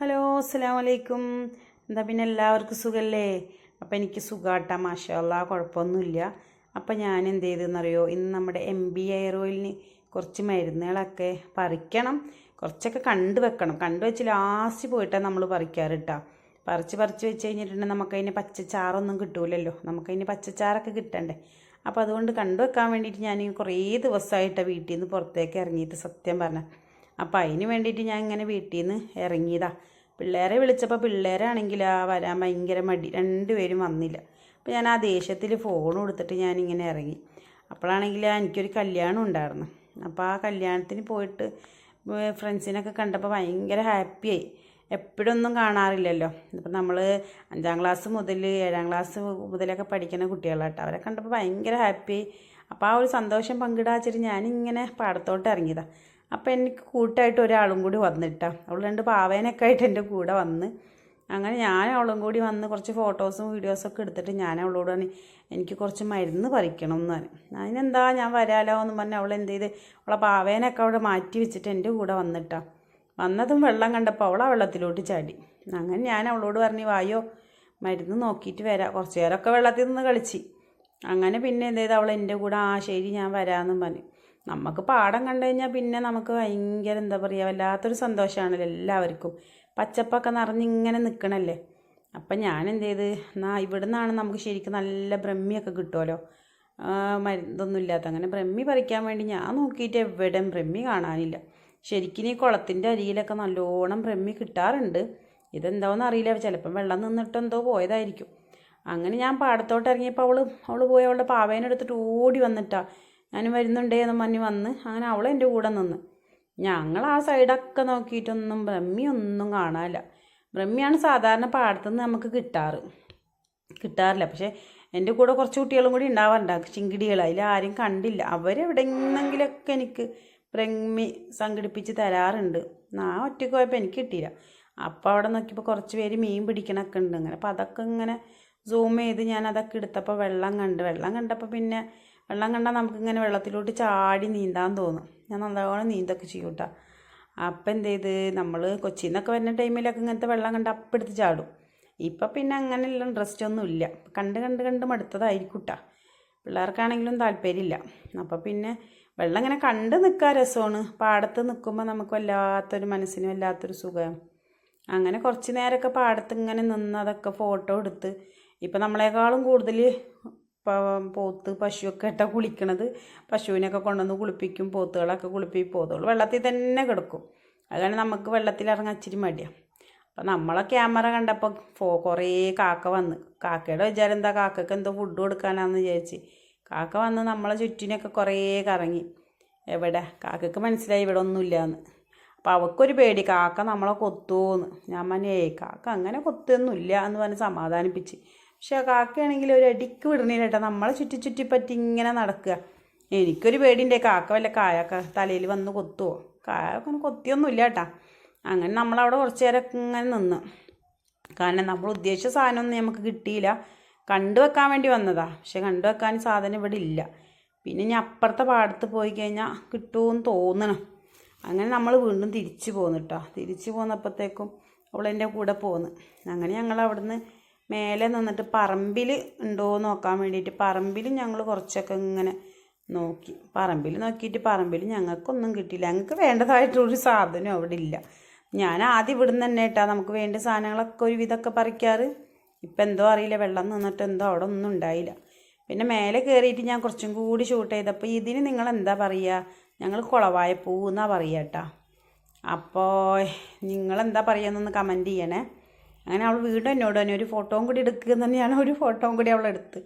Hello അസ്സാം വലൈക്കും എന്താ പിന്നെ എല്ലാവർക്കും സുഖമല്ലേ അപ്പം എനിക്ക് സുഖാട്ടാ മാഷല്ല കുഴപ്പമൊന്നുമില്ല അപ്പം ഞാൻ എന്ത് ചെയ്തെന്നറിയോ ഇന്ന് നമ്മുടെ എം ബി എയർ ഓയിലിന് കുറച്ച് മരുന്നുകളൊക്കെ പറിക്കണം. കുറച്ചൊക്കെ കണ്ടു വെക്കണം. കണ്ടു വെച്ച് ലാസ്റ്റ് പോയിട്ടാണ് നമ്മൾ പറിക്കാറ് കേട്ടോ പറിച്ച് പറിച്ച് വെച്ച് കഴിഞ്ഞിട്ടുണ്ടെങ്കിൽ നമുക്കതിന് പച്ചച്ചാറൊന്നും കിട്ടൂലല്ലോ. നമുക്കതിന് പച്ചച്ചാറൊക്കെ കിട്ടണ്ടേ. അപ്പോൾ അതുകൊണ്ട് കണ്ടു വെക്കാൻ വേണ്ടിയിട്ട് ഞാൻ കുറേ ദിവസമായിട്ടാണ് വീട്ടിൽ നിന്ന് പുറത്തേക്ക് ഇറങ്ങിയിട്ട് സത്യം പറഞ്ഞാൽ അപ്പോൾ അതിന് വേണ്ടിയിട്ട് ഞാൻ ഇങ്ങനെ വീട്ടിൽ നിന്ന് ഇറങ്ങിയതാ. പിള്ളേരെ വിളിച്ചപ്പോൾ പിള്ളേരാണെങ്കിൽ ആ വരാൻ ഭയങ്കര മടി. രണ്ടുപേരും വന്നില്ല. അപ്പോൾ ഞാൻ ആ ദേഷ്യത്തിൽ ഫോൺ കൊടുത്തിട്ട് ഞാനിങ്ങനെ ഇറങ്ങി. അപ്പോഴാണെങ്കിൽ എനിക്കൊരു കല്യാണം ഉണ്ടായിരുന്നു. അപ്പോൾ ആ കല്യാണത്തിന് പോയിട്ട് ഫ്രണ്ട്സിനൊക്കെ കണ്ടപ്പോൾ ഭയങ്കര ഹാപ്പിയായി എപ്പോഴൊന്നും കാണാറില്ലല്ലോ. ഇപ്പം നമ്മൾ അഞ്ചാം ക്ലാസ് മുതൽ ഏഴാം ക്ലാസ് മുതലൊക്കെ പഠിക്കുന്ന കുട്ടികളാട്ടോ. അവരെ കണ്ടപ്പോൾ ഭയങ്കര ഹാപ്പി അപ്പോൾ ആ ഒരു സന്തോഷം പങ്കിടാച്ചിട്ട് ഞാനിങ്ങനെ പാടത്തോട്ട് ഇറങ്ങിയതാണ് അപ്പോൾ എനിക്ക് കൂട്ടായിട്ട് ഒരാളും കൂടി വന്നിട്ടാണ് അവൾ രണ്ട് പാവേനൊക്കെ ആയിട്ട് എന്റെ കൂടെ വന്ന്. അങ്ങനെ ഞാൻ അവളും കൂടി വന്ന് കുറച്ച് ഫോട്ടോസും വീഡിയോസൊക്കെ എടുത്തിട്ട് ഞാൻ അവളോട് പറഞ്ഞു എനിക്ക് കുറച്ച് മരുന്ന് പറിക്കണം എന്ന് പറഞ്ഞു. അതിനെന്താ ഞാൻ വരാലോ എന്ന് പറഞ്ഞ് അവൾ എന്ത് ചെയ്ത് അവളെ പാവേനൊക്കെ അവിടെ മാറ്റി വെച്ചിട്ട് എന്റെ കൂടെ വന്നിട്ടാണ് വന്നതും വെള്ളം കണ്ടപ്പോൾ അവൾ ആ വെള്ളത്തിലോട്ട് ചാടി. അങ്ങനെ ഞാൻ അവളോട് പറഞ്ഞു വായോ മരുന്ന് നോക്കിയിട്ട് വരാം. കുറച്ച് നേരമൊക്കെ വെള്ളത്തിൽ നിന്ന് കളിച്ച്. അങ്ങനെ പിന്നെ എന്ത് ചെയ്ത് അവൾ എന്റെ കൂടെ ആ ശരി ഞാൻ വരാമെന്നും പറഞ്ഞു. നമുക്ക് പാടം കണ്ടു കഴിഞ്ഞാൽ പിന്നെ നമുക്ക് ഭയങ്കര എന്താ പറയുക വല്ലാത്തൊരു സന്തോഷമാണല്ലോ എല്ലാവർക്കും. പച്ചപ്പൊക്കെ നിറഞ്ഞിങ്ങനെ നിൽക്കണല്ലേ അപ്പം ഞാൻ എന്ത് ചെയ്ത് എന്നാൽ ഇവിടെ നിന്നാണ് നമുക്ക് ശരിക്കും നല്ല ബ്രഹ്മിയൊക്കെ കിട്ടുമല്ലോ മരുന്നൊന്നും ഇല്ലാത്ത അങ്ങനെ ബ്രഹ്മി പറിക്കാൻ വേണ്ടി ഞാൻ നോക്കിയിട്ട് എവിടെയും ബ്രഹ്മി കാണാനില്ല. ശരിക്കും ഈ കുളത്തിന്റെ അരിയിലൊക്കെ നല്ലോണം ബ്രഹ്മി കിട്ടാറുണ്ട്. ഇതെന്താണെന്ന് അറിയില്ല ചിലപ്പം വെള്ളം നിന്നിട്ട് എന്തോ പോയതായിരിക്കും. അങ്ങനെ ഞാൻ പാടത്തോട്ട് ഇറങ്ങിയപ്പോൾ അവൾ അവൾ പോയി അവളുടെ പാവേനെടുത്തിട്ട് ഓടി വന്നിട്ടാ ഞാൻ വരുന്നുണ്ടേ എന്ന് പറഞ്ഞ് വന്ന് അങ്ങനെ അവൾ എന്റെ കൂടെ നിന്ന്. ഞങ്ങൾ ആ സൈഡൊക്കെ നോക്കിയിട്ടൊന്നും ബ്രഹ്മിയൊന്നും കാണാനില്ല. ബ്രഹ്മിയാണ് സാധാരണ പാടത്തുനിന്ന് നമുക്ക് കിട്ടാറ്. കിട്ടാറില്ല. പക്ഷേ എന്റെ കൂടെ കുറച്ച് കുട്ടികളും കൂടി ഉണ്ടാവാറുണ്ട്. ചിങ്കിടികൾ. അതിൽ ആരും കണ്ടില്ല. അവരെവിടെന്നെങ്കിലൊക്കെ എനിക്ക് ബ്രഹ്മി സംഘടിപ്പിച്ച് തരാറുണ്ട്. ഞാൻ ഒറ്റയ്ക്ക് പോയപ്പോൾ എനിക്ക് കിട്ടിയില്ല. അപ്പോൾ അവിടെ നോക്കിയപ്പോൾ കുറച്ച് പേര് മീൻ പിടിക്കണൊക്കെ ഉണ്ട്. അങ്ങനെ അപ്പോൾ അതൊക്കെ ഇങ്ങനെ സൂം ചെയ്ത് ഞാൻ അതൊക്കെ എടുത്തപ്പോൾ വെള്ളം കണ്ട്. വെള്ളം കണ്ടപ്പോൾ പിന്നെ വെള്ളം കണ്ടാൽ നമുക്കിങ്ങനെ വെള്ളത്തിലോട്ട് ചാടി നീന്താൻ തോന്നും. ഞാൻ നല്ലോണം നീന്തൊക്കെ ചെയ്യും കേട്ടോ അപ്പം എന്ത് ചെയ്ത് നമ്മൾ കൊച്ചിയിൽ നിന്നൊക്കെ വരുന്ന ടൈമിലൊക്കെ ഇങ്ങനത്തെ വെള്ളം കണ്ട് അപ്പെടുത്ത് ചാടും. ഇപ്പം പിന്നെ അങ്ങനെയുള്ള ഇൻട്രസ്റ്റ് ഒന്നും ഇല്ല. കണ്ട് കണ്ട് കണ്ട് മടുത്തതായിരിക്കും കേട്ടോ പിള്ളേർക്കാണെങ്കിലും താല്പര്യമില്ല. അപ്പം പിന്നെ വെള്ളം ഇങ്ങനെ കണ്ട് നിൽക്കാൻ രസമാണ്. പാടത്ത് നിൽക്കുമ്പോൾ നമുക്ക് വല്ലാത്തൊരു മനസ്സിന് വല്ലാത്തൊരു സുഖം. അങ്ങനെ കുറച്ച് നേരമൊക്കെ പാടത്ത് ഇങ്ങനെ നിന്ന് അതൊക്കെ ഫോട്ടോ എടുത്ത്. ഇപ്പം നമ്മളെക്കാളും കൂടുതൽ പോത്ത് പശുവൊക്കെ ഇട്ടാ കുളിക്കണത്. പശുവിനൊക്കെ കൊണ്ടുവന്ന് കുളിപ്പിക്കും പോത്തുകളൊക്കെ കുളിപ്പിക്കും പോത്തുകൾ വെള്ളത്തിൽ തന്നെ കിടക്കും. അതുകൊണ്ട് നമുക്ക് വെള്ളത്തിൽ ഇറങ്ങാൻ ഇച്ചിരി മടിയാണ് അപ്പം നമ്മളെ ക്യാമറ കണ്ടപ്പോൾ ഫോ കുറേ കാക്ക വന്ന്. കാക്കയുടെ വിചാരം എന്താ? കാക്കയ്ക്ക് എന്തോ ഫുഡ് കൊടുക്കാനാണെന്ന് വിചാരിച്ച്. കാക്ക വന്ന് നമ്മളെ ചുറ്റിനൊക്കെ കുറേ കറങ്ങി. എവിടെ? കാക്കയ്ക്ക് മനസ്സിലായി ഇവിടെ ഒന്നുമില്ലയെന്ന് അപ്പോൾ അവൾക്കൊരു പേടി. കാക്ക നമ്മളെ കൊത്തുമെന്ന് ഞാൻ മനേ കാക്ക അങ്ങനെ കൊത്തൊന്നുമില്ല എന്ന് പറഞ്ഞ് സമാധാനിപ്പിച്ച്. പക്ഷെ കാക്കയാണെങ്കിൽ ഒരു അടിക്ക് വിടണില്ല കേട്ടോ. നമ്മളെ ചുറ്റി പറ്റി ഇങ്ങനെ നടക്കുക. എനിക്കൊരു പേടിന്റെ കാക്ക വല്ല കായൊക്കെ തലയിൽ വന്ന് കൊത്തുവോ? കായ അങ്ങനെ കൊത്തിയൊന്നുമില്ല കേട്ടാ. അങ്ങനെ നമ്മളവിടെ കുറച്ച് നേരം ഇങ്ങനെ നിന്ന്. കാരണം നമ്മൾ ഉദ്ദേശിച്ച സാധനമൊന്നും നമുക്ക് കിട്ടിയില്ല. കണ്ടു വെക്കാൻ വേണ്ടി വന്നതാ. പക്ഷെ കണ്ടു വെക്കാൻ സാധനം ഇവിടെ ഇല്ല. പിന്നെ ഇനി അപ്പുറത്തെ പാടത്ത് പോയി കഴിഞ്ഞാൽ കിട്ടുമെന്ന് തോന്നണം. അങ്ങനെ നമ്മൾ വീണ്ടും തിരിച്ചു പോന്നു കേട്ടോ. തിരിച്ചു പോന്നപ്പോഴത്തേക്കും അവളെന്റെ കൂടെ പോന്ന്. അങ്ങനെ ഞങ്ങൾ അവിടുന്ന് മേലെ നിന്നിട്ട് പറമ്പിൽ ഉണ്ടോ എന്ന് നോക്കാൻ വേണ്ടിയിട്ട് പറമ്പിൽ ഞങ്ങൾ കുറച്ചൊക്കെ ഇങ്ങനെ നോക്കി. പറമ്പിൽ നോക്കിയിട്ട് പറമ്പിൽ ഞങ്ങൾക്കൊന്നും കിട്ടിയില്ല. ഞങ്ങൾക്ക് വേണ്ടതായിട്ടൊരു സാധനം അവിടെ ഇല്ല. ഞാൻ ആദ്യം ഇവിടുന്ന് തന്നെ കേട്ടാ നമുക്ക് വേണ്ട സാധനങ്ങളൊക്കെ ഒരു വിധമൊക്കെ പറിക്കാറ്. ഇപ്പം എന്തോ അറിയില്ല വെള്ളം നിന്നിട്ട് എന്തോ അവിടെ ഒന്നും ഉണ്ടായില്ല. പിന്നെ മേലെ കയറിയിട്ട് ഞാൻ കുറച്ചും കൂടി ഷൂട്ട് ചെയ്തപ്പോൾ ഇതിന് നിങ്ങൾ എന്താ പറയുക? ഞങ്ങൾ കുളവായ പൂ എന്നാ പറയുക കേട്ടാ. അപ്പോൾ നിങ്ങളെന്താ പറയുകയെന്നൊന്ന് കമന്റ് ചെയ്യണേ. അങ്ങനെ അവൾ വീണ്ടും എന്നോട് തന്നെ ഒരു ഫോട്ടോയും കൂടി എടുക്കുക തന്നെയാണ് ഒരു ഫോട്ടോയും കൂടി അവൾ എടുത്ത്.